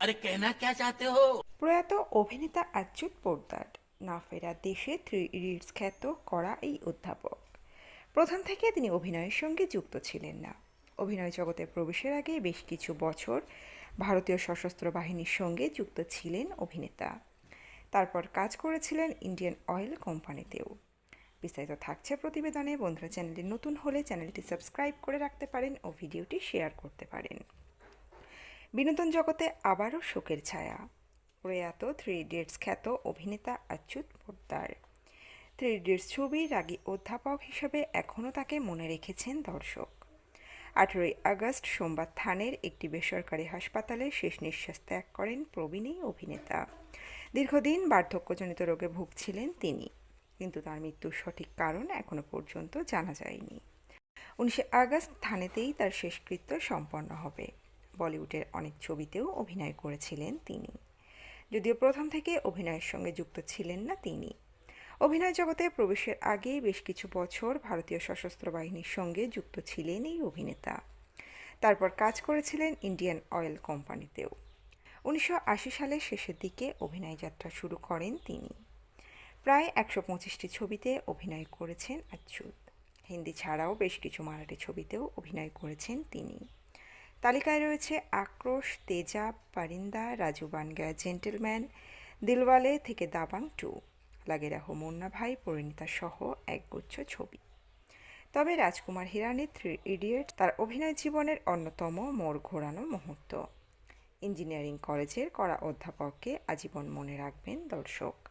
আরে কেনা চাতে হো প্রয়াত অভিনেতা অচ্যুত পোদ্দার না ফেরা দেশে থ্রি ইডিয়টস খ্যাত করা এই অধ্যাপক। প্রথম থেকে তিনি অভিনয়ের সঙ্গে যুক্ত ছিলেন না। অভিনয় জগতে প্রবেশের আগে বেশ কিছু বছর ভারতীয় সশস্ত্র বাহিনীর সঙ্গে যুক্ত ছিলেন অভিনেতা। তারপর কাজ করেছিলেন ইন্ডিয়ান অয়েল কোম্পানিতেও। বিস্তারিত থাকছে প্রতিবেদনে। বন্ধুরা, চ্যানেলটি নতুন হলে চ্যানেলটি সাবস্ক্রাইব করে রাখতে পারেন ও ভিডিওটি শেয়ার করতে পারেন। বিনোদন জগতে আবারও শোকের ছায়া। প্রয়াত থ্রি ইডিয়টস খ্যাত অভিনেতা অচ্যুত পোদ্দার। থ্রি ইডিয়টস ছবির রাগী অধ্যাপক হিসেবে এখনও তাকে মনে রেখেছেন দর্শক। আঠেরোই আগস্ট সোমবার থানের একটি বেসরকারি হাসপাতালে শেষ নিঃশ্বাস ত্যাগ করেন প্রবীণ অভিনেতা। দীর্ঘদিন বার্ধক্যজনিত রোগে ভুগছিলেন তিনি, কিন্তু তার মৃত্যুর সঠিক কারণ এখনও পর্যন্ত জানা যায়নি। উনিশে আগস্ট থানেতেই তার শেষকৃত্য সম্পন্ন হবে। বলিউডের অনেক ছবিতেও অভিনয় করেছিলেন তিনি। যদিও প্রথম থেকে অভিনয়ের সঙ্গে যুক্ত ছিলেন না তিনি। অভিনয় জগতে প্রবেশের আগে বেশ কিছু বছর ভারতীয় সশস্ত্র বাহিনীর সঙ্গে যুক্ত ছিলেন এই অভিনেতা। তারপর কাজ করেছিলেন ইন্ডিয়ান অয়েল কোম্পানিতেও। উনিশশো আশি সালের শেষের দিকে অভিনয় যাত্রা শুরু করেন তিনি। প্রায় একশো পঁচিশটি ছবিতে অভিনয় করেছেন অচ্যুত হিন্দি ছাড়াও বেশ কিছু মারাঠি ছবিতেও অভিনয় করেছেন তিনি। তালিকায় রয়েছে আক্রোশ তেজাব পারিন্দা, রাজু বানগা, জেন্টেলম্যান, দিলওয়ালে থেকে দাবাং টু লাগে রাহো মুন্না ভাই, পরিণীতা সহ একগুচ্ছ ছবি। তবে রাজকুমার হিরানির থ্রি ইডিয়েট তার অভিনয় জীবনের অন্যতম মোড় ঘোরানো মুহূর্ত। ইঞ্জিনিয়ারিং কলেজের করা অধ্যাপককে আজীবন মনে রাখবেন দর্শক।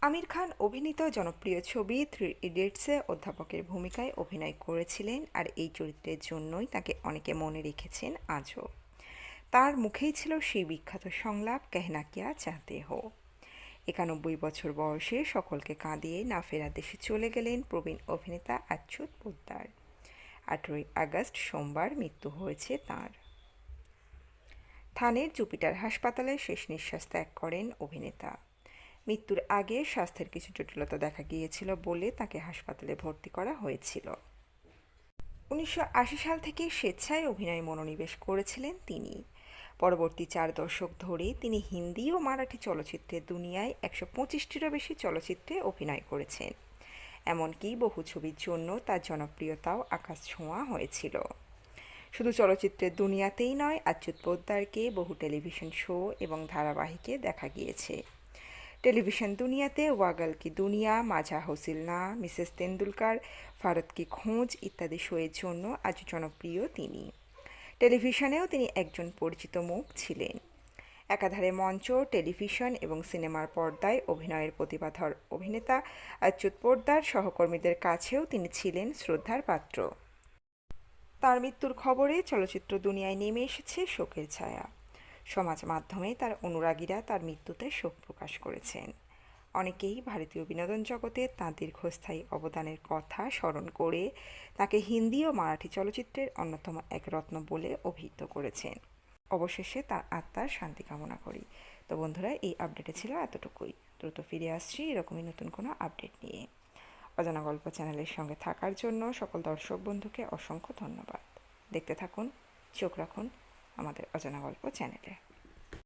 আমির খান অভিনীত জনপ্রিয় ছবি থ্রি ইডিয়টসে অধ্যাপকের ভূমিকায় অভিনয় করেছিলেন আর এই চরিত্রের জন্যই তাকে অনেকে মনে রেখেছেন আজও। তার মুখেই ছিল সেই বিখ্যাত সংলাপ, কেহনা কিয়া চাহতে হো? একানব্বই বছর বয়সে সকলকে কাঁদিয়ে না ফেরা দেশে চলে গেলেন প্রবীণ অভিনেতা অচ্যুত পোদ্দার। আঠেরোই আগস্ট সোমবার মৃত্যু হয়েছে তার। থানের জুপিটার হাসপাতালে শেষ নিঃশ্বাস ত্যাগ করেন অভিনেতা। মৃত্যুর আগে স্বাস্থ্যের কিছু জটিলতা দেখা গিয়েছিল বলে তাকে হাসপাতালে ভর্তি করা হয়েছিল। উনিশশো আশি সাল থেকে স্বেচ্ছায় অভিনয়ে মনোনিবেশ করেছিলেন তিনি। পরবর্তী চার দশক ধরে তিনি হিন্দি ও মারাঠি চলচ্চিত্রের দুনিয়ায় একশো পঁচিশটিরও বেশি চলচ্চিত্রে অভিনয় করেছেন। এমনকি বহু ছবির জন্য তার জনপ্রিয়তাও আকাশ ছোঁয়া হয়েছিল। শুধু চলচ্চিত্রের দুনিয়াতেই নয়, আচ্যুত পোদ্দারকে বহু টেলিভিশন শো এবং ধারাবাহিকে দেখা গিয়েছে। টেলিভিশন দুনিয়াতে, ওয়াগল কি দুনিয়া, মাঝা হোসিল না, মিসেস তেন্ডুলকার, ভারত কি খোঁজ ইত্যাদি শোয়ের জন্য আজ জনপ্রিয় তিনি। টেলিভিশনেও তিনি একজন পরিচিত মুখ ছিলেন। একাধারে মঞ্চ, টেলিভিশন এবং সিনেমার পর্দায় অভিনয়ের প্রতিভাধর অভিনেতা অচ্যুত পোদ্দার সহকর্মীদের কাছেও তিনি ছিলেন শ্রদ্ধার পাত্র। তার মৃত্যুর খবরে চলচ্চিত্র দুনিয়ায় নেমে এসেছে শোকের ছায়া। সমাজ মাধ্যমে তার অনুরাগীরা তার মৃত্যুতে শোক প্রকাশ করেছেন। অনেকেই ভারতীয় বিনোদন জগতে তাঁর দীর্ঘস্থায়ী অবদানের কথা স্মরণ করে তাকে হিন্দি ও মারাঠি চলচ্চিত্রের অন্যতম এক রত্ন বলে অভিহিত করেছেন। অবশেষে তার আত্মার শান্তি কামনা করি। তো বন্ধুরা, এই আপডেটে ছিল এতটুকুই। দ্রুত ফিরে আসছি এরকমই নতুন কোনো আপডেট নিয়ে। অজানা গল্প চ্যানেলের সঙ্গে থাকার জন্য সকল দর্শক বন্ধুকে অসংখ্য ধন্যবাদ। দেখতে থাকুন, চোখ রাখুন আমাদের অজানা গল্প চ্যানেলে।